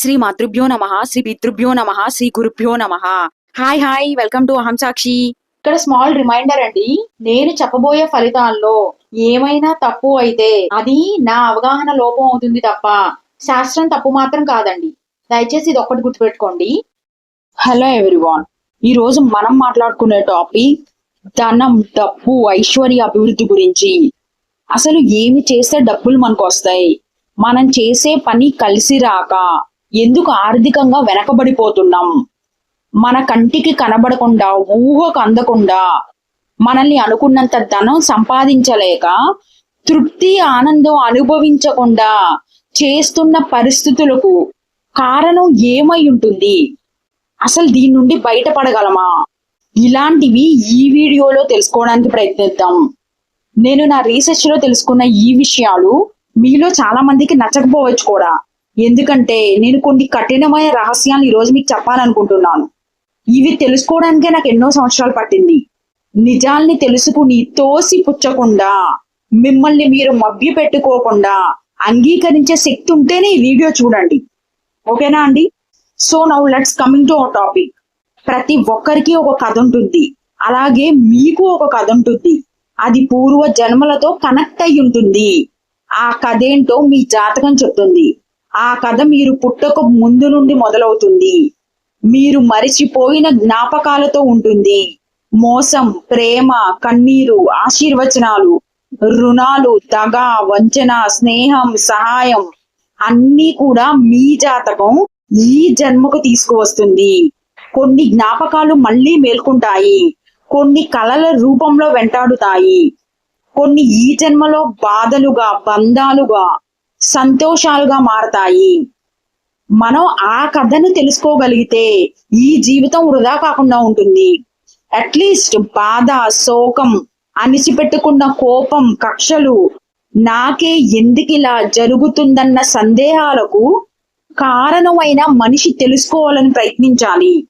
శ్రీ మాతృభ్యో నమ శ్రీ పితృభ్యో నమ శ్రీ గురుభ్యో నమ. హాయ్ హాయ్ వెల్కమ్ టు అహం సాక్షి ఇక్కడ స్మాల్ రిమైండర్ అండి నేను చెప్పబోయే ఫలితాల్లో ఏమైనా తప్పు అయితే అది నా అవగాహన లోపం అవుతుంది తప్ప శాస్త్రం తప్పు మాత్రం కాదండి. దయచేసి ఇది ఒక్కటి గుర్తుపెట్టుకోండి. హలో ఎవ్రీవాన్ ఈ రోజు మనం మాట్లాడుకునే టాపిక్ ధనం డబ్బు ఐశ్వర్య అభివృద్ధి గురించి. అసలు ఏమి చేస్తే డబ్బులు మనకు వస్తాయి మనం చేసే పని కలిసి రాక ఎందుకు ఆర్థికంగా వెనకబడిపోతున్నాం? మన కంటికి కనబడకుండా ఊహకు అందకుండా మనల్ని అనుకున్నంత ధనం సంపాదించలేక తృప్తి ఆనందం అనుభవించకుండా చేస్తున్న పరిస్థితులకు కారణం ఏమై ఉంటుంది? అసలు దీని నుండి బయటపడగలమా? ఇలాంటివి ఈ వీడియోలో తెలుసుకోవడానికి ప్రయత్నిద్దాం. నేను నా రీసెర్చ్లో తెలుసుకున్న ఈ విషయాలు మీలో చాలా మందికి నచ్చకపోవచ్చు కూడా. ఎందుకంటే నేను కొన్ని కఠినమైన రహస్యాలు ఈరోజు మీకు చెప్పాలనుకుంటున్నాను. ఇవి తెలుసుకోవడానికే నాకు ఎన్నో సంవత్సరాలు పట్టింది. నిజాల్ని తెలుసుకుని తోసి పుచ్చకుండా మిమ్మల్ని మీరు మభ్య పెట్టుకోకుండా అంగీకరించే శక్తి ఉంటేనే ఈ వీడియో చూడండి. ఓకేనా అండి? So now let's coming to our topic. ప్రతి ఒక్కరికి ఒక కథ ఉంటుంది. అలాగే మీకు ఒక కథ ఉంటుంది. అది పూర్వ జన్మలతో కనెక్ట్ అయి ఉంటుంది. ఆ కథ ఏంటో మీ జాతకం చెప్తుంది. ఆ కథ మీరు పుట్టక ముందు నుండి మొదలవుతుంది. మీరు మరిచిపోయిన జ్ఞాపకాలతో ఉంటుంది. మోసం ప్రేమ కన్నీరు ఆశీర్వచనాలు రుణాలు దగ వంచన స్నేహం సహాయం అన్నీ కూడా మీ జాతకం ఈ జన్మకు తీసుకువస్తుంది. కొన్ని జ్ఞాపకాలు మళ్ళీ మేల్కొంటాయి. కొన్ని కళల రూపంలో వెంటాడుతాయి. కొన్ని ఈ జన్మలో బాధలుగా బంధాలుగా సంతోషాలుగా మారతాయి. మనం ఆ కథను తెలుసుకోగలిగితే ఈ జీవితం వృధా కాకుండా ఉంటుంది. అట్లీస్ట్ బాధ శోకం అణిచిపెట్టుకున్న కోపం కక్షలు నాకే ఎందుకిలా జరుగుతుందన్న సందేహాలకు కారణమైన మనిషి తెలుసుకోవాలని ప్రయత్నించాలి.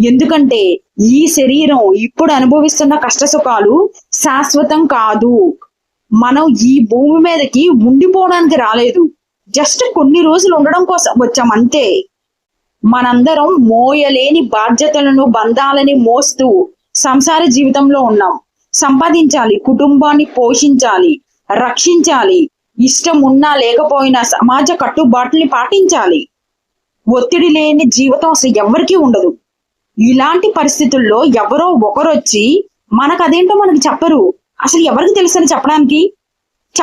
ఎందుకంటే ఈ శరీరం ఇప్పుడు అనుభవిస్తున్న కష్ట సుఖాలు శాశ్వతం కాదు. మనం ఈ భూమి మీదకి ఉండిపోవడానికి రాలేదు. జస్ట్ కొన్ని రోజులు ఉండడం కోసం వచ్చాం అంతే. మనందరం మోయలేని బాధ్యతలను బంధాలని మోస్తూ సంసార జీవితంలో ఉన్నాం. సంపాదించాలి కుటుంబాన్ని పోషించాలి రక్షించాలి. ఇష్టం ఉన్నా లేకపోయినా సమాజ కట్టుబాట్లని పాటించాలి. ఒత్తిడి లేని జీవితం అసలు ఎవరికీ ఉండదు. ఇలాంటి పరిస్థితుల్లో ఎవరో ఒకరొచ్చి మనకు అదేంటో మనకి చెప్పరు. అసలు ఎవరికి తెలుసని చెప్పడానికి?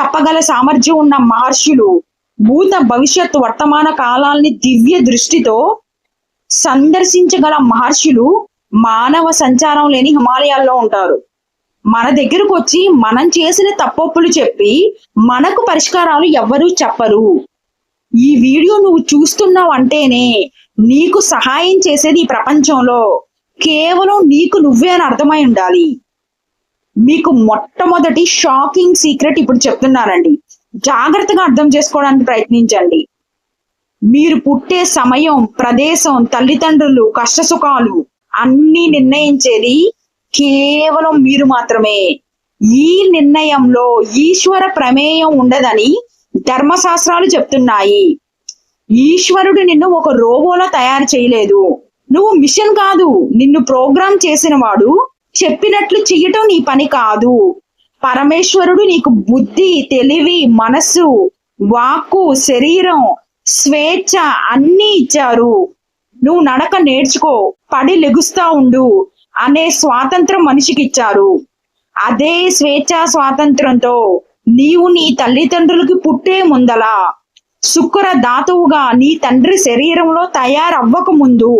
చెప్పగల సామర్థ్యం ఉన్న మహర్షులు భూత భవిష్యత్ వర్తమాన కాలాల్ని దివ్య దృష్టితో సందర్శించగల మహర్షులు మానవ సంచారం లేని హిమాలయాల్లో ఉంటారు. మన దగ్గరకు వచ్చి మనం చేసిన తప్పొప్పులు చెప్పి మనకు పరిష్కారాలు ఎవ్వరూ చెప్పరు. ఈ వీడియో నువ్వు చూస్తున్నావు అంటేనే నీకు సహాయం చేసేది ఈ ప్రపంచంలో. కేవలం నీకు నువ్వే అని అర్థమై ఉండాలి. మీకు మొట్టమొదటి షాకింగ్ సీక్రెట్ ఇప్పుడు చెప్తున్నానండి జాగ్రత్తగా అర్థం చేసుకోవడానికి ప్రయత్నించండి. మీరు పుట్టే సమయం ప్రదేశం తల్లిదండ్రులు కష్టసుఖాలు అన్ని నిర్ణయించేది కేవలం మీరు మాత్రమే. ఈ నిర్ణయంలో ఈశ్వర ప్రమేయం ఉండదని ధర్మశాస్త్రాలు చెప్తున్నాయి. ఈశ్వరుడు నిన్ను ఒక రోబోలా తయారు చేయలేదు. నువ్వు మిషన్ కాదు నిన్ను ప్రోగ్రామ్ చేసిన వాడు చెప్పినట్లు చెయ్యటం నీ పని కాదు. పరమేశ్వరుడు నీకు బుద్ధి తెలివి మనస్సు వాక్కు శరీరం స్వేచ్ఛ అన్నీ ఇచ్చారు. నువ్వు నడక నేర్చుకో పడి లెగుస్తా ఉండు అనే స్వాతంత్రం మనిషికి ఇచ్చారు అదే స్వేచ్ఛ స్వాతంత్రంతో నీవు నీ తల్లిదండ్రులకి పుట్టే ముందలా శుక్ర ధాతువుగా నీ తండ్రి శరీరంలో తయారవ్వక ముందు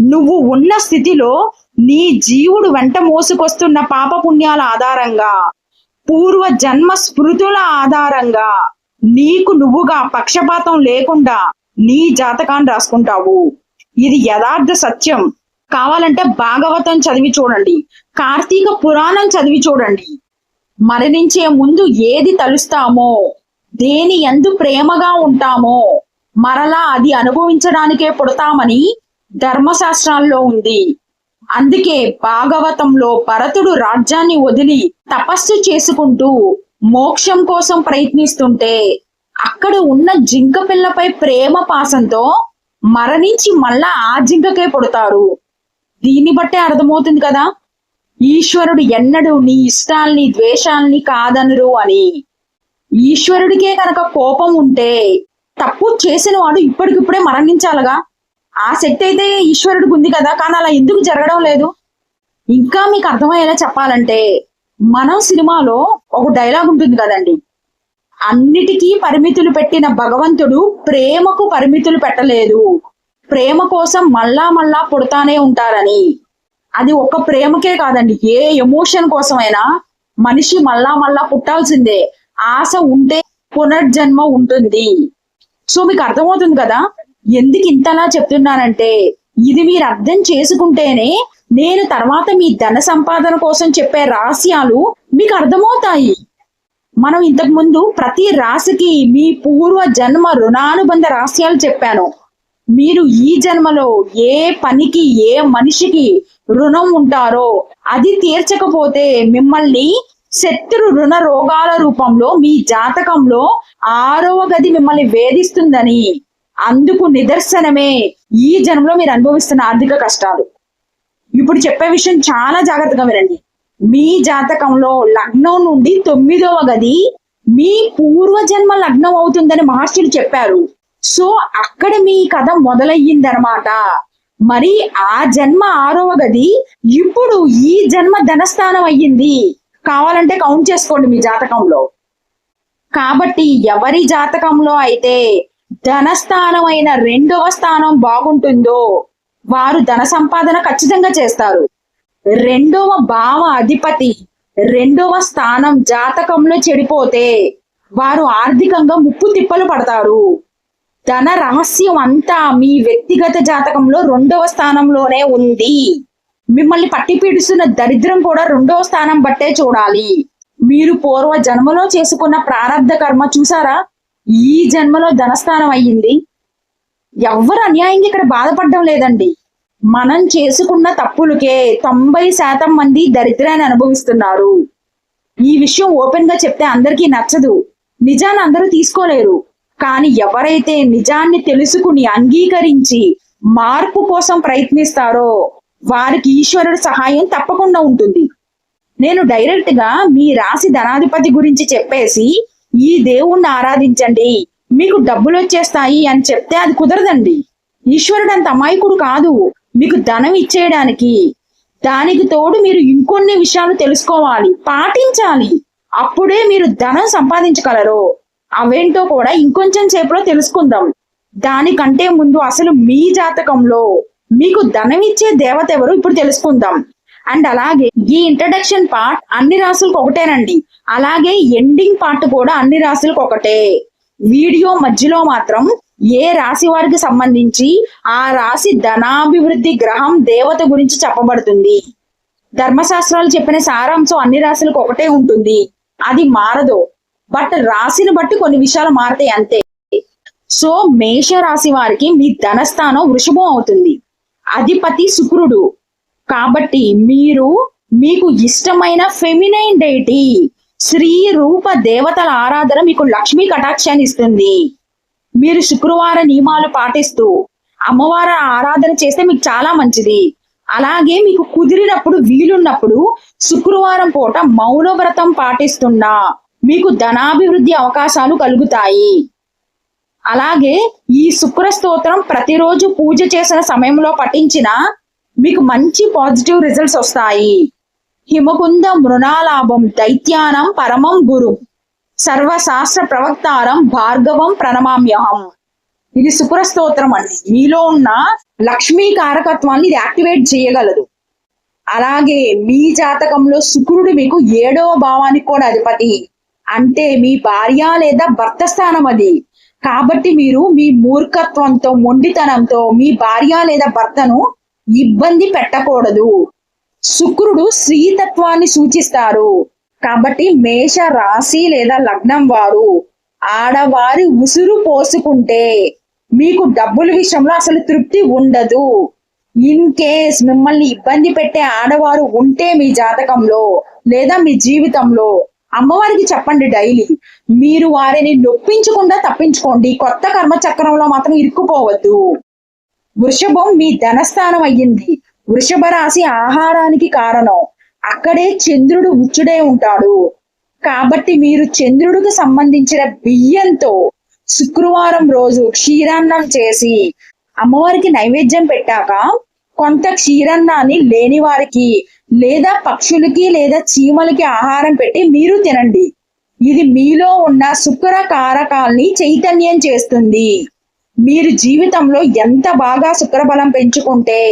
నువ్వు ఉన్న స్థితిలో నీ జీవుడు వెంట మోసుకొస్తున్న పాప పుణ్యాల ఆధారంగా పూర్వ జన్మ స్మృతుల ఆధారంగా నీకు నువ్వుగా పక్షపాతం లేకుండా నీ జాతకాన్ని రాసుకుంటావు. ఇది యథార్థ సత్యం. కావాలంటే భాగవతం చదివి చూడండి. కార్తీక పురాణం చదివి చూడండి. మరణించే ముందు ఏది తలుస్తామో దేని ఎందు ప్రేమగా ఉంటామో మరలా అది అనుభవించడానికే పుడతామని ధర్మశాస్త్రాల్లో ఉంది. అందుకే భాగవతంలో భరతుడు రాజ్యాన్ని వదిలి తపస్సు చేసుకుంటూ మోక్షం కోసం ప్రయత్నిస్తుంటే అక్కడ ఉన్న జింక పిల్లపై ప్రేమ పాసంతో మరణించి మళ్ళా ఆ జింకకే పుడతారు. దీన్ని బట్టే అర్థమవుతుంది కదా? ఈశ్వరుడు ఎన్నడూ నీ ఇష్టాల్ని ద్వేషాల్ని కాదనరు అని. ఈశ్వరుడికే కనుక కోపం ఉంటే తప్పు చేసిన వాడు ఇప్పటికిప్పుడే మరణించాలగా? ఆ శక్తి అయితే ఈశ్వరుడికి ఉంది కదా కానీ అలా ఎందుకు జరగడం లేదు? ఇంకా మీకు అర్థమయ్యేలా చెప్పాలంటే మనం సినిమాలో ఒక డైలాగ్ ఉంటుంది కదండి. అన్నిటికీ పరిమితులు పెట్టిన భగవంతుడు ప్రేమకు పరిమితులు పెట్టలేదు. ప్రేమ కోసం మళ్ళా మళ్ళా పుడతానే ఉంటారని. అది ఒక ప్రేమకే కాదండి ఏ ఎమోషన్ కోసమైనా మనిషి మళ్ళా మళ్ళా పుట్టాల్సిందే. ఆశ ఉంటే పునర్జన్మ ఉంటుంది. సో మీకు అర్థమవుతుంది కదా? ఎందుకు ఇంతలా చెప్తున్నానంటే ఇది మీరు అర్థం చేసుకుంటేనే నేను తర్వాత మీ ధన సంపాదన కోసం చెప్పే రహస్యాలు మీకు అర్థమవుతాయి. మనం ఇంతకు ముందు ప్రతి రాశికి మీ పూర్వ జన్మ రుణానుబంధ రహస్యాలు చెప్పాను. మీరు ఈ జన్మలో ఏ పనికి ఏ మనిషికి రుణం ఉంటారో అది తీర్చకపోతే మిమ్మల్ని శత్రు రుణ రోగాల రూపంలో మీ జాతకంలో ఆరవ గది మిమ్మల్ని వేధిస్తుందని అందుకు నిదర్శనమే ఈ జన్మలో మీరు అనుభవిస్తున్న ఆర్థిక కష్టాలు. ఇప్పుడు చెప్పే విషయం చాలా జాగ్రత్తగా వినండి. మీ జాతకంలో లగ్నం నుండి తొమ్మిదవ గది మీ పూర్వజన్మ లగ్నం అవుతుందని మహర్షులు చెప్పారు. సో అక్కడ మీ కథ మొదలయ్యిందనమాట మరి ఆ జన్మ ఆరవ గది ఇప్పుడు ఈ జన్మ ధనస్థానం అయ్యింది. కావాలంటే కౌంట్ చేసుకోండి మీ జాతకంలో. కాబట్టి ఎవరి జాతకంలో అయితే ధనస్థానం అయిన రెండవ స్థానం బాగుంటుందో వారు ధన సంపాదన ఖచ్చితంగా చేస్తారు. రెండవ భావ అధిపతి రెండవ స్థానం జాతకంలో చెడిపోతే వారు ఆర్థికంగా ముప్పు తిప్పలు పడతారు. ధన రహస్యం అంతా మీ వ్యక్తిగత జాతకంలో రెండవ స్థానంలోనే ఉంది. మిమ్మల్ని పట్టి పీడిస్తున్న దరిద్రం కూడా రెండవ స్థానం బట్టే చూడాలి. మీరు పూర్వ జన్మలో చేసుకున్న ప్రారంధ కర్మ చూసారా? ఈ జన్మలో ధనస్థానం అయ్యింది. ఎవ్వరు అన్యాయంగా ఇక్కడ బాధపడడం లేదండి. మనం చేసుకున్న తప్పులకే తొంభై శాతం మంది దరిద్రాన్ని అనుభవిస్తున్నారు. ఈ విషయం ఓపెన్గా చెప్తే అందరికీ నచ్చదు. నిజాన్ని అందరూ తీసుకోలేరు. కానీ ఎవరైతే నిజాన్ని తెలుసుకుని అంగీకరించి మార్పు కోసం ప్రయత్నిస్తారో వారికి ఈశ్వరుడు సహాయం తప్పకుండా ఉంటుంది. నేను డైరెక్ట్గా మీ రాశి ధనాధిపతి గురించి చెప్పేసి ఈ దేవుణ్ణి ఆరాధించండి. మీకు డబ్బులు వచ్చేస్తాయి అని చెప్తే అది కుదరదండి. ఈశ్వరుడు అంత అమాయకుడు కాదు. మీకు ధనం ఇచ్చేయడానికి. దానికి తోడు మీరు ఇంకొన్ని విషయాలు తెలుసుకోవాలి. పాటించాలి. అప్పుడే మీరు ధనం సంపాదించగలరు. అవేంటో కూడా ఇంకొంచెం సేపులో తెలుసుకుందాం. దానికంటే ముందు అసలు మీ జాతకంలో మీకు ధనం ఇచ్చే దేవత ఎవరు ఇప్పుడు తెలుసుకుందాం. అండ్ అలాగే ఈ ఇంట్రడక్షన్ పార్ట్ అన్ని రాసులకు ఒకటేనండి. అలాగే ఎండింగ్ పార్ట్ కూడా అన్ని రాసులకు ఒకటే. వీడియో మధ్యలో మాత్రం ఏ రాశి వారికి సంబంధించి ఆ రాశి ధనాభివృద్ధి గ్రహం దేవత గురించి చెప్పబడుతుంది. ధర్మశాస్త్రాలు చెప్పిన సారాంశం అన్ని రాశులకు ఒకటే ఉంటుంది. అది మారదు. బట్ రాశిని బట్టి కొన్ని విషయాలు మారతాయి అంతే. సో మేష రాశి వారికి మీ ధనస్థానం వృషభం అవుతుంది. అధిపతి శుక్రుడు. కాబట్టి మీరు మీకు ఇష్టమైన ఫెమినైన్ డైటీ శ్రీ రూప దేవతల ఆరాధన మీకు లక్ష్మీ కటాక్షాన్ని ఇస్తుంది. మీరు శుక్రవార నియమాలు పాటిస్తూ అమ్మవారి ఆరాధన చేస్తే మీకు చాలా మంచిది. అలాగే మీకు కుదిరినప్పుడు వీలున్నప్పుడు శుక్రవారం పూట మౌన వ్రతం పాటిస్తున్నా మీకు ధనాభివృద్ధి అవకాశాలు కలుగుతాయి. అలాగే ఈ శుక్ర స్తోత్రం ప్రతిరోజు పూజ చేసిన సమయంలో పఠించిన మీకు మంచి పాజిటివ్ రిజల్ట్స్ వస్తాయి. హిమకుంద మృణాలాభం దైత్యానం పరమం గురు. సర్వశాస్త్ర ప్రవక్తారం భార్గవం ప్రణమామ్యహం. ఇది సుప్రస్తోత్రం అండి. మీలో ఉన్న లక్ష్మీ కారకత్వాన్ని ఇది యాక్టివేట్ చేయగలదు. అలాగే మీ జాతకంలో శుక్రుడు మీకు ఏడవ భావానికి కూడా అధిపతి. అంటే మీ భార్య లేదా భర్త స్థానం అది. కాబట్టి మీరు మీ మూర్ఖత్వంతో మొండితనంతో మీ భార్య లేదా భర్తను ఇబ్బంది పెట్టకూడదు. శుక్రుడు స్త్రీతత్వాన్ని సూచిస్తారు. కాబట్టి మేష రాశి లేదా లగ్నం వారు ఆడవారి ఉసురు పోసుకుంటే మీకు డబ్బుల విషయంలో అసలు తృప్తి ఉండదు. ఇన్ కేస్ మిమ్మల్ని ఇబ్బంది పెట్టే ఆడవారు ఉంటే మీ జాతకంలో లేదా మీ జీవితంలో అమ్మవారికి చెప్పండి డైలీ. మీరు వారిని నొప్పించకుండా తప్పించుకోండి. కొత్త కర్మ చక్రంలో మాత్రం ఇరుక్కుపోవద్దు. వృషభం మీ ధనస్థానం అయ్యింది. వృషభ రాశి ఆహారానికి కారణం. అక్కడే చంద్రుడు ఉచ్చుడే ఉంటాడు. కాబట్టి మీరు చంద్రుడికి సంబంధించిన బియ్యంతో శుక్రవారం రోజు క్షీరాన్నం చేసి అమ్మవారికి నైవేద్యం పెట్టాక కొంత క్షీరన్నాన్ని లేని వారికి లేదా పక్షులకి లేదా చీమలకి ఆహారం పెట్టి మీరు తినండి. ఇది మీలో ఉన్న శుక్ర కారకాల్ని చైతన్యం చేస్తుంది. మీరు జీవితంలో ఎంత బాగా శుక్రబలం పెంచుకుంటే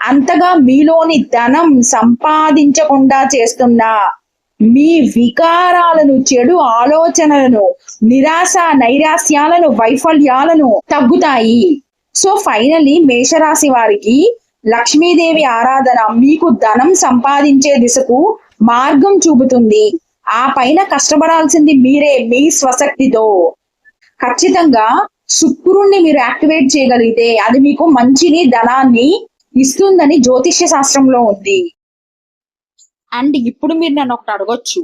అంతగా మీలోని ధనం సంపాదించకుండా చేస్తున్న మీ వికారాలను చెడు ఆలోచనలను నిరాశ నైరాశ్యాలను వైఫల్యాలను తగ్గుతాయి. సో ఫైనలీ మేషరాశి వారికి లక్ష్మీదేవి ఆరాధన మీకు ధనం సంపాదించే దిశకు మార్గం చూపుతుంది. ఆ పైన కష్టపడాల్సింది మీరే మీ స్వశక్తితో. ఖచ్చితంగా శుక్రుణ్ణి మీరు యాక్టివేట్ చేయగలిగితే అది మీకు మంచిని ధనాన్ని ఇస్తుందని జ్యోతిష్య శాస్త్రంలో ఉంది. అండ్ ఇప్పుడు మీరు నన్ను ఒకటి అడగొచ్చు.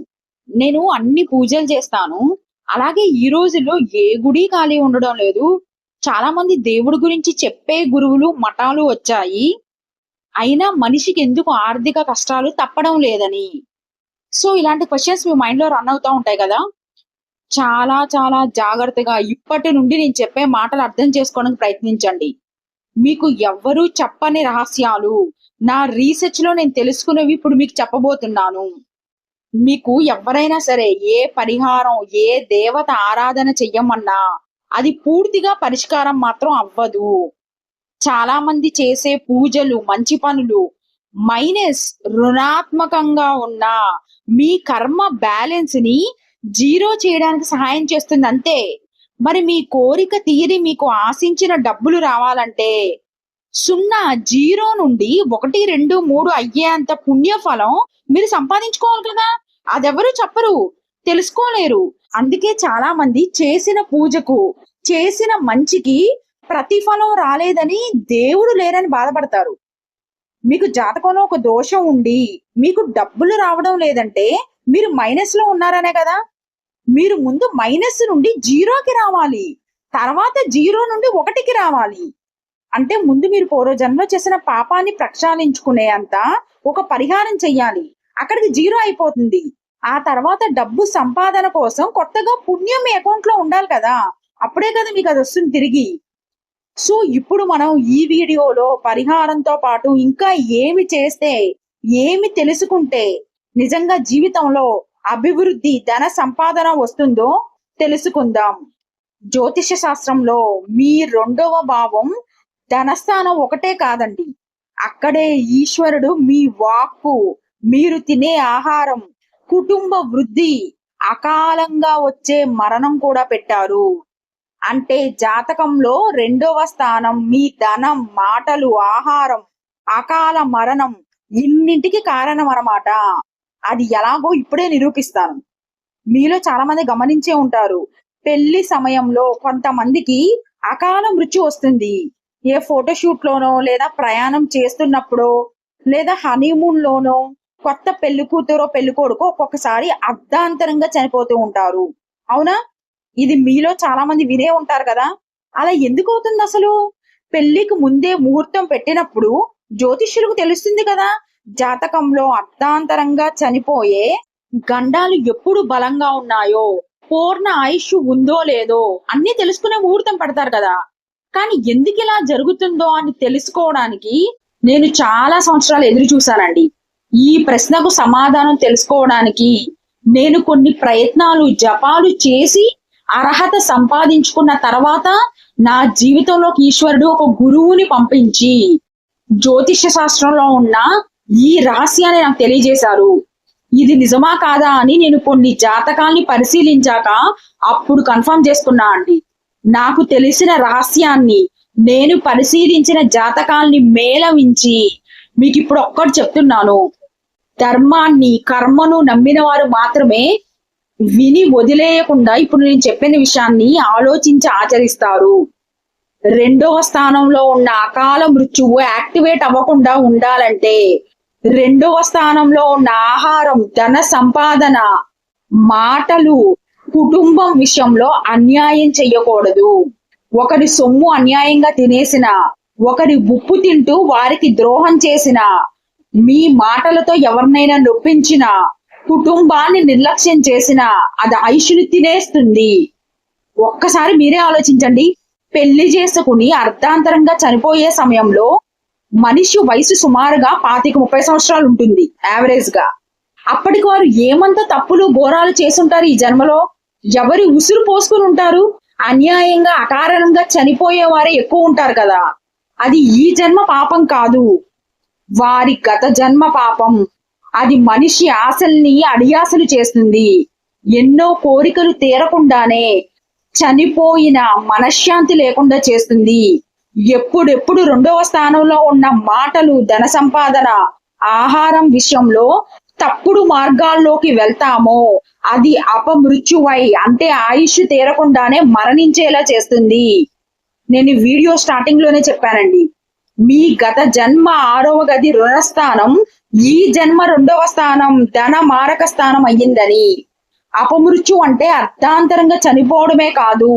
నేను అన్ని పూజలు చేస్తాను. అలాగే ఈ రోజుల్లో ఏ గుడి ఖాళీ ఉండడం లేదు. చాలా మంది దేవుడి గురించి చెప్పే గురువులు మఠాలు వచ్చాయి. అయినా మనిషికి ఎందుకు ఆర్థిక కష్టాలు తప్పడం లేదని? సో ఇలాంటి క్వశ్చన్స్ మీ మైండ్లో రన్ అవుతా ఉంటాయి కదా. చాలా చాలా జాగ్రత్తగా ఇప్పటి నుండి నేను చెప్పే మాటలు అర్థం చేసుకోవడానికి ప్రయత్నించండి. మీకు ఎవ్వరూ చెప్పని రహస్యాలు. నా రీసెర్చ్లో నేను తెలుసుకునేవి ఇప్పుడు మీకు చెప్పబోతున్నాను. మీకు ఎవరైనా సరే ఏ పరిహారం ఏ దేవత ఆరాధన చెయ్యమన్నా అది పూర్తిగా పరిష్కారం మాత్రం అవ్వదు. చాలా మంది చేసే పూజలు మంచి పనులు మైనస్ రుణాత్మకంగా ఉన్న మీ కర్మ బ్యాలెన్స్ని జీరో చేయడానికి సహాయం చేస్తుంది. అంతే. మరి మీ కోరిక తీరి మీకు ఆశించిన డబ్బులు రావాలంటే సున్నా జీరో నుండి ఒకటి రెండు మూడు అయ్యేంత పుణ్యఫలం మీరు సంపాదించుకోవాలి కదా. అదెవరు చెప్పరు తెలుసుకోలేరు. అందుకే చాలా మంది చేసిన పూజకు చేసిన మంచికి ప్రతిఫలం రాలేదని దేవుడు లేరని బాధపడతారు. మీకు జాతకంలో ఒక దోషం ఉండి మీకు డబ్బులు రావడం లేదంటే మీరు మైనస్లో ఉన్నారనే కదా? మీరు ముందు మైనస్ నుండి జీరోకి రావాలి. తర్వాత జీరో నుండి ఒకటికి రావాలి. అంటే ముందు మీరు పూర్వజన్మలో చేసిన పాపాన్ని ప్రక్షాళించుకునే అంత ఒక పరిహారం చెయ్యాలి. అక్కడికి జీరో అయిపోతుంది. ఆ తర్వాత డబ్బు సంపాదన కోసం కొత్తగా పుణ్యం మీ అకౌంట్లో ఉండాలి కదా? అప్పుడే కదా మీకు అది వస్తుంది తిరిగి. సో ఇప్పుడు మనం ఈ వీడియోలో పరిహారంతో పాటు ఇంకా ఏమి చేస్తే ఏమి తెలుసుకుంటే నిజంగా జీవితంలో అభివృద్ధి ధన సంపాదన వస్తుందో తెలుసుకుందాం. జ్యోతిష శాస్త్రంలో మీ రెండవ భావం ధనస్థానం ఒకటే కాదండి. అక్కడే ఈశ్వరుడు మీ వాక్కు మీరు తినే ఆహారం కుటుంబ వృద్ధి అకాలంగా వచ్చే మరణం కూడా పెట్టారు. అంటే జాతకంలో రెండవ స్థానం మీ ధనం మాటలు ఆహారం అకాల మరణం ఇన్నింటికి కారణం అన్నమాట అది ఎలాగో ఇప్పుడే నిరూపిస్తాను. మీలో చాలా మంది గమనించే ఉంటారు. పెళ్ళి సమయంలో కొంతమందికి అకాల మృత్యు వస్తుంది. ఏ ఫోటోషూట్ లోనో లేదా ప్రయాణం చేస్తున్నప్పుడో లేదా హనీమూన్ లోనో కొత్త పెళ్ళి కూతురో పెళ్ళి కొడుకో ఒక్కొక్కసారి అర్ధాంతరంగా చనిపోతూ ఉంటారు. అవునా? ఇది మీలో చాలా మంది వినే ఉంటారు కదా? అలా ఎందుకు అవుతుంది అసలు? పెళ్ళికి ముందే ముహూర్తం పెట్టినప్పుడు జ్యోతిష్యులకు తెలుస్తుంది కదా. జాతకంలో అర్థాంతరంగా చనిపోయే గండాలు ఎప్పుడు బలంగా ఉన్నాయో పూర్ణ ఆయుష్ ఉందో లేదో అన్ని తెలుసుకునే ముహూర్తం పెడతారు కదా. కానీ ఎందుకు ఇలా జరుగుతుందో అని తెలుసుకోవడానికి నేను చాలా సంవత్సరాలు ఎదురు చూశానండి. ఈ ప్రశ్నకు సమాధానం తెలుసుకోవడానికి నేను కొన్ని ప్రయత్నాలు జపాలు చేసి అర్హత సంపాదించుకున్న తర్వాత నా జీవితంలోకి ఈశ్వరుడు ఒక గురువుని పంపించి జ్యోతిష్య శాస్త్రంలో ఉన్న ఈ రహస్యాన్ని నాకు తెలియజేశారు. ఇది నిజమా కాదా అని నేను కొన్ని జాతకాల్ని పరిశీలించాక అప్పుడు కన్ఫర్మ్ చేసుకున్నా అండి. నాకు తెలిసిన రహస్యాన్ని నేను పరిశీలించిన జాతకాల్ని మేళవించి మీకు ఇప్పుడు ఒక్కటి చెప్తున్నాను. ధర్మాన్ని కర్మను నమ్మిన వారు మాత్రమే విని వదిలేయకుండా ఇప్పుడు నేను చెప్పిన విషయాన్ని ఆలోచించి ఆచరిస్తారు. రెండవ స్థానంలో ఉన్న అకాల మృత్యువు యాక్టివేట్ అవ్వకుండా ఉండాలంటే రెండవ స్థానంలో ఉన్న ఆహారం ధన సంపాదన మాటలు కుటుంబం విషయంలో అన్యాయం చెయ్యకూడదు ఒకరి సొమ్ము అన్యాయంగా తినేసిన ఒకరి ఉప్పు తింటూ వారికి ద్రోహం చేసిన మీ మాటలతో ఎవరినైనా నొప్పించిన కుటుంబాన్ని నిర్లక్ష్యం చేసిన అది ఐషుని తినేస్తుంది. ఒక్కసారి మీరే ఆలోచించండి. పెళ్ళి చేసుకుని అర్ధాంతరంగా చనిపోయే సమయంలో మనిషి వయసు సుమారుగా పాతిక ముప్పై సంవత్సరాలు ఉంటుంది యావరేజ్గా. అప్పటికి వారు ఏమంత తప్పులు ఘోరాలు చేసుంటారు ఈ జన్మలో? ఎవరి ఉసురు పోసుకుని ఉంటారు? అన్యాయంగా అకారణంగా చనిపోయే వారే ఎక్కువ ఉంటారు కదా. అది ఈ జన్మ పాపం కాదు. వారి గత జన్మ పాపం. అది మనిషి ఆశల్ని అడియాసలు చేస్తుంది. ఎన్నో కోరికలు తీరకుండానే చనిపోయిన మనశ్శాంతి లేకుండా చేస్తుంది. ఎప్పుడెప్పుడు రెండవ స్థానంలో ఉన్న మాటలు ధన సంపాదన ఆహారం విషయంలో తప్పుడు మార్గాల్లోకి వెళ్తామో అది అపమృత్యువై అంటే ఆయుష్ తీరకుండానే మరణించేలా చేస్తుంది. నేను వీడియో స్టార్టింగ్లోనే చెప్పానండి. మీ గత జన్మ ఆరవ గది రుణస్థానం ఈ జన్మ రెండవ స్థానం ధన మారక స్థానం అయ్యిందని. అపమృత్యు అంటే అర్థాంతరంగా చనిపోవడమే కాదు.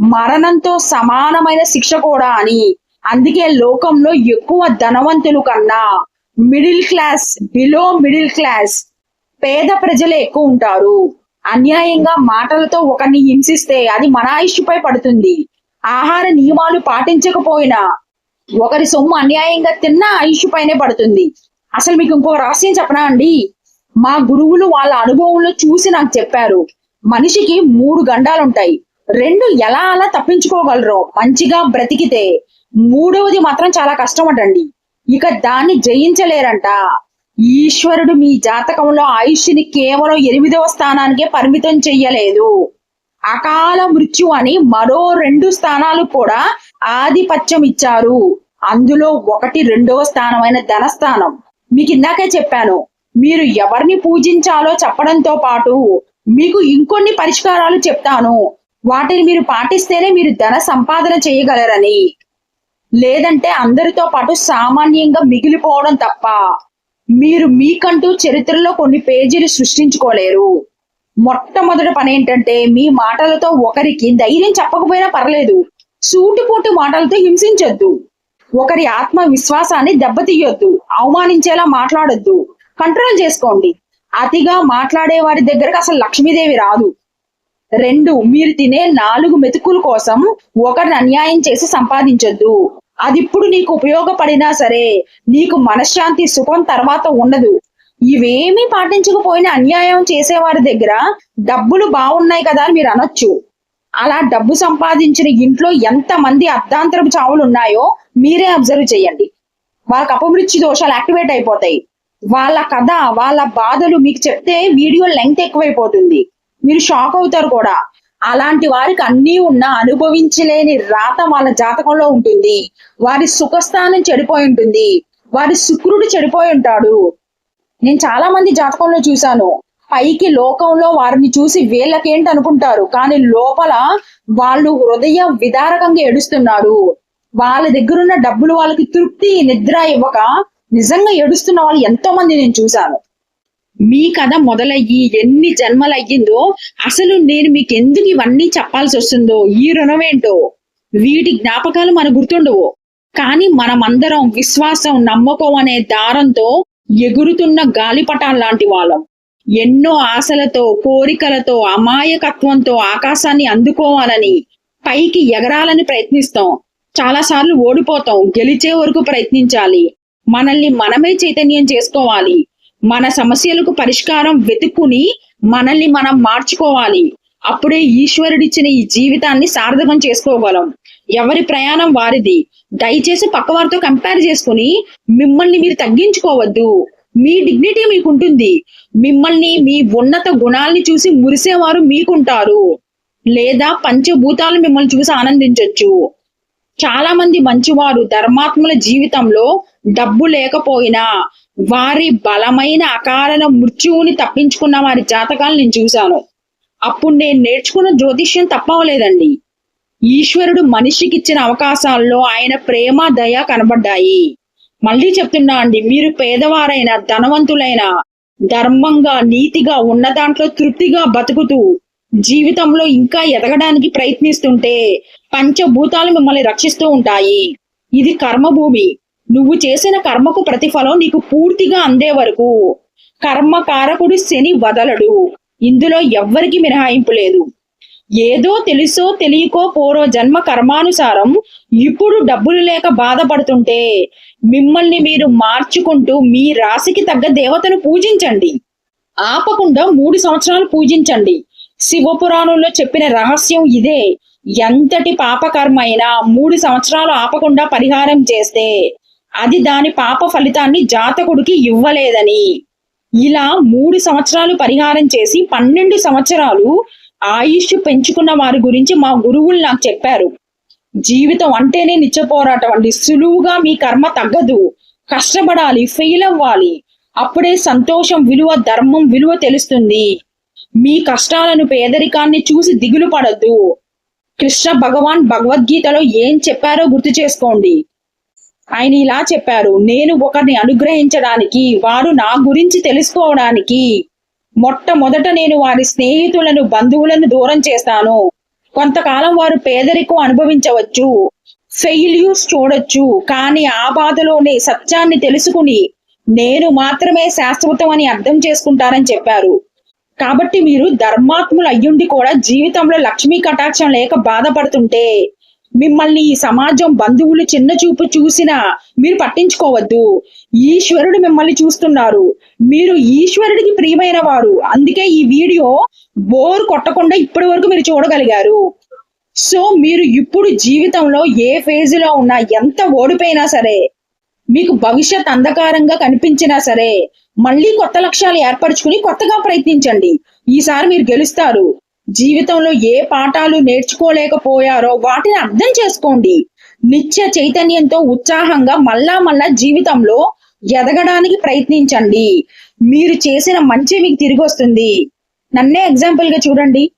మరణంతో సమానమైన శిక్ష కూడా అని. అందుకే లోకంలో ఎక్కువ ధనవంతులు కన్నా middle class below middle class పేద ప్రజలే ఎక్కువ ఉంటారు. అన్యాయంగా మాటలతో ఒకరిని హింసిస్తే అది మన ఆయుష్పై పడుతుంది. ఆహార నియమాలు పాటించకపోయినా ఒకరి సొమ్ము అన్యాయంగా తిన్నా ఆయుష్ పైనే పడుతుంది. అసలు మీకు ఇంకో రహస్యం చెప్పనా అండి? మా గురువులు వాళ్ళ అనుభవంలో చూసి నాకు చెప్పారు. మనిషికి మూడు గండాలుంటాయి. రెండు ఎలా అలా తప్పించుకోగలరు మంచిగా బ్రతికితే మూడవది మాత్రం చాలా కష్టం అటండి ఇక దాన్ని జయించలేరంట. ఈశ్వరుడు మీ జాతకంలో ఆయుష్ని కేవలం ఎనిమిదవ స్థానానికే పరిమితం చెయ్యలేదు. అకాల మృత్యు అని మరో రెండు స్థానాలు కూడా ఆధిపత్యం ఇచ్చారు. అందులో ఒకటి రెండవ స్థానమైన ధనస్థానం. మీకు ఇందాకే చెప్పాను మీరు ఎవరిని పూజించాలో చెప్పడంతో పాటు మీకు ఇంకొన్ని పరిష్కారాలు చెప్తాను. వాటిని మీరు పాటిస్తేనే మీరు ధన సంపాదన చేయగలరని. లేదంటే అందరితో పాటు సామాన్యంగా మిగిలిపోవడం తప్ప మీరు మీకంటూ చరిత్రలో కొన్ని పేజీలు సృష్టించుకోలేరు. మొట్టమొదటి పని ఏంటంటే మీ మాటలతో ఒకరికి ధైర్యం చెప్పకపోయినా పర్లేదు. సూటిపోటు మాటలతో హింసించొద్దు. ఒకరి ఆత్మ విశ్వాసాన్ని దెబ్బతీయొద్దు. అవమానించేలా మాట్లాడొద్దు. కంట్రోల్ చేసుకోండి. అతిగా మాట్లాడే వారి దగ్గరకు అసలు లక్ష్మీదేవి రాదు. రెండు మీరు తినే నాలుగు మెతుకుల కోసం ఒకరిని అన్యాయం చేసి సంపాదించొద్దు. అది ఇప్పుడు నీకు ఉపయోగపడినా సరే నీకు మనశ్శాంతి సుఖం తర్వాత ఉండదు. ఇవేమీ పాటించకపోయినా అన్యాయం చేసేవారి దగ్గర డబ్బులు బాగున్నాయి కదా అని మీరు అనొచ్చు. అలా డబ్బు సంపాదించిన ఇంట్లో ఎంత మంది అర్ధాంతరపు చావులు ఉన్నాయో మీరే అబ్జర్వ్ చేయండి. వాళ్ళకి అపమృత్యు దోషాలు యాక్టివేట్ అయిపోతాయి. వాళ్ళ కథ వాళ్ళ బాధలు మీకు చెప్తే వీడియో లెంగ్త్ ఎక్కువైపోతుంది. మీరు షాక్ అవుతారు కూడా. అలాంటి వారికి అన్నీ ఉన్న అనుభవించలేని రాత వాళ్ళ జాతకంలో ఉంటుంది. వారి సుఖస్థానం చెడిపోయి ఉంటుంది. వారి శుక్రుడు చెడిపోయి ఉంటాడు. నేను చాలా మంది జాతకంలో చూశాను. పైకి లోకంలో వారిని చూసి వీళ్ళకేంటి అనుకుంటారు? కానీ లోపల వాళ్ళు హృదయ విదారకంగా ఏడుస్తున్నారు. వాళ్ళ దగ్గరున్న డబ్బులు వాళ్ళకి తృప్తి నిద్ర ఇవ్వక నిజంగా ఏడుస్తున్న వాళ్ళు ఎంతో మంది నేను చూశాను. మీ కథ మొదలయ్యి ఎన్ని జన్మలు అయ్యిందో అసలు నేను మీకు ఎందుకు ఇవన్నీ చెప్పాల్సి వస్తుందో? ఈ రుణం ఏంటో వీటి జ్ఞాపకాలు మన గుర్తుండవు. కానీ మనమందరం విశ్వాసం నమ్మకం అనే దారంతో ఎగురుతున్న గాలిపటాలు లాంటి వాళ్ళం. ఎన్నో ఆశలతో కోరికలతో అమాయకత్వంతో ఆకాశాన్ని అందుకోవాలని పైకి ఎగరాలని ప్రయత్నిస్తాం. చాలాసార్లు ఓడిపోతాం గెలిచే వరకు ప్రయత్నించాలి. మనల్ని మనమే చైతన్యం చేసుకోవాలి. మన సమస్యలకు పరిష్కారం వెతుక్కుని మనల్ని మనం మార్చుకోవాలి. అప్పుడే ఈశ్వరుడిచ్చిన ఈ జీవితాన్ని సార్థకం చేసుకోగలం. ఎవరి ప్రయాణం వారిది. దయచేసి పక్కవారితో కంపేర్ చేసుకుని మిమ్మల్ని మీరు తగ్గించుకోవద్దు. మీ డిగ్నిటీ మీకుంటుంది. మిమ్మల్ని మీ ఉన్నత గుణాల్ని చూసి మురిసేవారు మీకుంటారు. లేదా పంచభూతాలు మిమ్మల్ని చూసి ఆనందించవచ్చు చాలా మంది మంచివారు ధర్మాత్ముల జీవితంలో డబ్బు లేకపోయినా వారి బలమైన అకారణ మృత్యువుని తప్పించుకున్న వారి జాతకాలు నేను చూశాను. అప్పుడు నేను నేర్చుకున్న జ్యోతిష్యం తప్పవలేదండి. ఈశ్వరుడు మనిషికి ఇచ్చిన అవకాశాల్లో ఆయన ప్రేమ దయ కనబడ్డాయి. మళ్ళీ చెప్తున్నా అండి మీరు పేదవారైన ధనవంతులైన ధర్మంగా నీతిగా ఉన్న దాంట్లో తృప్తిగా బతుకుతూ జీవితంలో ఇంకా ఎదగడానికి ప్రయత్నిస్తుంటే పంచభూతాలు మిమ్మల్ని రక్షిస్తూ ఉంటాయి. ఇది కర్మభూమి. నువ్వు చేసిన కర్మకు ప్రతిఫలం నీకు పూర్తిగా అందే వరకు. కర్మకారకుడు శని వదలడు. ఇందులో ఎవ్వరికి మినహాయింపు లేదు. ఏదో తెలుసో తెలియకో పూర్వ జన్మ కర్మానుసారం ఇప్పుడు డబ్బులు లేక బాధపడుతుంటే మిమ్మల్ని మీరు మార్చుకుంటూ మీ రాశికి తగ్గ దేవతను పూజించండి. ఆపకుండా మూడు సంవత్సరాలు పూజించండి. శివపురాణంలో చెప్పిన రహస్యం ఇదే. ఎంతటి పాపకర్మ అయినా మూడు సంవత్సరాలు ఆపకుండా పరిహారం చేస్తే అది దాని పాప ఫలితాన్ని జాతకుడికి ఇవ్వలేదని. ఇలా మూడు సంవత్సరాలు పరిహారం చేసి పన్నెండు సంవత్సరాలు ఆయుష్ పెంచుకున్న వారి గురించి మా గురువులు నాకు చెప్పారు. జీవితం అంటేనే నిత్య పోరాటం అండి. సులువుగా మీ కర్మ తగ్గదు. కష్టపడాలి ఫెయిల్ అవ్వాలి. అప్పుడే సంతోషం విలువ ధర్మం విలువ తెలుస్తుంది. మీ కష్టాలను పేదరికాన్ని చూసి దిగులు పడద్దు. కృష్ణ భగవాన్ భగవద్గీతలో ఏం చెప్పారో గుర్తు చేసుకోండి. ఆయన ఇలా చెప్పారు నేను ఒకరిని అనుగ్రహించడానికి వారు నా గురించి తెలుసుకోవడానికి మొట్టమొదట నేను వారి స్నేహితులను బంధువులను దూరం చేస్తాను. కొంతకాలం వారు పేదరికం అనుభవించవచ్చు ఫెయిల్యూస్ చూడొచ్చు కానీ ఆ బాధలోనే సత్యాన్ని తెలుసుకుని నేను మాత్రమే శాశ్వతం అని అర్థం చేసుకుంటారని చెప్పారు. కాబట్టి మీరు ధర్మాత్ములు అయ్యుండి కూడా జీవితంలో లక్ష్మీ కటాక్షం లేక బాధపడుతుంటే మిమ్మల్ని ఈ సమాజం బంధువులు చిన్న చూపు చూసినా మీరు పట్టించుకోవద్దు. ఈశ్వరుడు మిమ్మల్ని చూస్తున్నారు. మీరు ఈశ్వరుడికి ప్రియమైన వారు. అందుకే ఈ వీడియో బోర్ కొట్టకుండా ఇప్పటి వరకు మీరు చూడగలిగారు. సో మీరు ఇప్పుడు జీవితంలో ఏ ఫేజ్లో ఉన్నా ఎంత ఓడిపోయినా సరే మీకు భవిష్యత్ అంధకారంగా కనిపించినా సరే మళ్ళీ కొత్త లక్ష్యాలు ఏర్పరచుకుని కొత్తగా ప్రయత్నించండి. ఈసారి మీరు గెలుస్తారు. జీవితంలో ఏ పాఠాలు నేర్చుకోలేకపోయారో వాటిని అర్థం చేసుకోండి. నిత్య చైతన్యంతో ఉత్సాహంగా మళ్ళా మళ్ళా జీవితంలో ఎదగడానికి ప్రయత్నించండి. మీరు చేసిన మంచి మీకు తిరిగి వస్తుంది. నన్నే ఎగ్జాంపుల్గా చూడండి.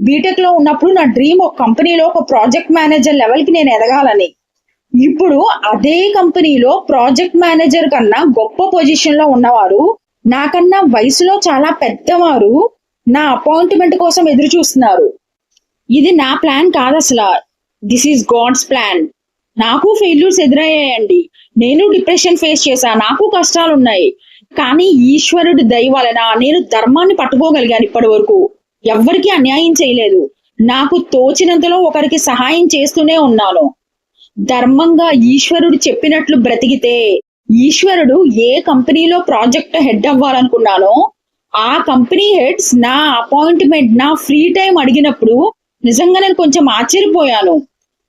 బీటెక్లో ఉన్నప్పుడు నా డ్రీమ్ ఒక కంపెనీలో ఒక ప్రాజెక్ట్ మేనేజర్ లెవెల్కి నేను ఎదగాలని. ఇప్పుడు అదే కంపెనీలో ప్రాజెక్ట్ మేనేజర్ కన్నా గొప్ప పొజిషన్లో ఉన్నవారు నాకన్నా వయసులో చాలా పెద్దవారు నా అపాయింట్మెంట్ కోసం ఎదురు చూస్తున్నారు. ఇది నా ప్లాన్ కాదు అసలు. దిస్ ఈస్ గాడ్స్ ప్లాన్ నాకు ఫెయిల్యూర్స్ ఎదురయ్యాయండి. నేను డిప్రెషన్ ఫేస్ చేశా. నాకు కష్టాలు ఉన్నాయి కానీ ఈశ్వరుడి దయ వలన నేను ధర్మాన్ని పట్టుకోగలిగాను ఇప్పటి వరకు ఎవ్వరికి అన్యాయం చేయలేదు. నాకు తోచినంతలో ఒకరికి సహాయం చేస్తూనే ఉన్నాను. ధర్మంగా ఈశ్వరుడు చెప్పినట్లు బ్రతికితే ఈశ్వరుడు ఏ కంపెనీలో ప్రాజెక్ట్ హెడ్ అవ్వాలనుకున్నానో ఆ కంపెనీ హెడ్స్ నా అపాయింట్మెంట్ నా ఫ్రీ టైం అడిగినప్పుడు నిజంగా నేను కొంచెం ఆశ్చర్యపోయాను.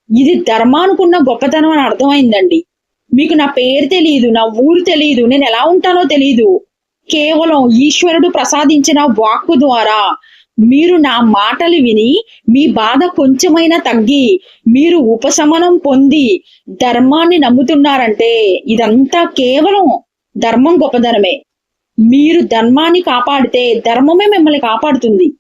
ఇది ధర్మానుకున్న గొప్పతనం అని అర్థమైందండి. మీకు నా పేరు తెలియదు నా ఊరు తెలియదు నేను ఎలా ఉంటానో తెలియదు కేవలం ఈశ్వరుడు ప్రసాదించిన వాక్కు ద్వారా మీరు నా మాటలు విని మీ బాధ కొంచెమైనా తగ్గి మీరు ఉపశమనం పొంది ధర్మాన్ని నమ్ముతున్నారంటే ఇదంతా కేవలం ధర్మం గొప్పదనమే. మీరు ధర్మాన్ని కాపాడితే ధర్మమే మిమ్మల్ని కాపాడుతుంది.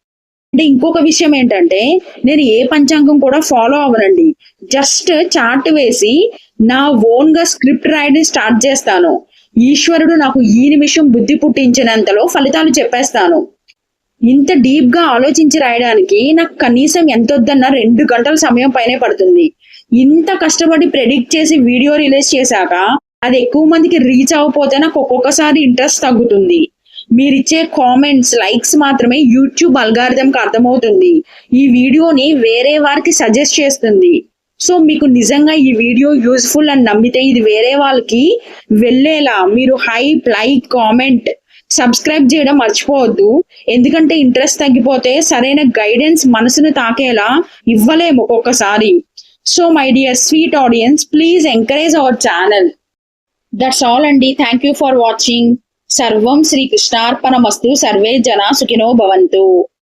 అంటే ఇంకొక విషయం ఏంటంటే నేను ఏ పంచాంగం కూడా ఫాలో అవ్వనండి. జస్ట్ చార్ట్ వేసి నా ఓన్గా స్క్రిప్ట్ రాయడం స్టార్ట్ చేస్తాను. ఈశ్వరుడు నాకు ఈ నిమిషం బుద్ధి పుట్టించినంతలో ఫలితాలు చెప్పేస్తాను. ఇంత డీప్గా ఆలోచించి రాయడానికి నాకు కనీసం ఎంత వద్దన్నా రెండు గంటల సమయం పైనే పడుతుంది. ఇంత కష్టపడి ప్రెడిక్ట్ చేసి వీడియో రిలీజ్ చేశాక అది ఎక్కువ మందికి రీచ్ అవ్వకపోతే నాకు ఒక్కొక్కసారి ఇంట్రెస్ట్ తగ్గుతుంది. మీరిచ్చే కామెంట్స్ లైక్స్ మాత్రమే యూట్యూబ్ అల్గారిథంకి అర్థమవుతుంది. ఈ వీడియోని వేరే వారికి సజెస్ట్ చేస్తుంది. సో మీకు నిజంగా ఈ వీడియో యూస్ఫుల్ అని నమ్మితే ఇది వేరే వాళ్ళకి వెళ్ళేలా మీరు హైప్ లైక్ కామెంట్ సబ్స్క్రైబ్ చేయడం మర్చిపోవద్దు. ఎందుకంటే ఇంట్రెస్ట్ తగ్గిపోతే సరైన గైడెన్స్ మనసును తాకేలా ఇవ్వలేము ఒక్కొక్కసారి so my dear sweet audience please encourage our channel. That's all అండి. థ్యాంక్ యూ ఫర్ వాచింగ్ సర్వం శ్రీకృష్ణార్పణమస్తు సర్వే జనా సుఖినో భవంతు.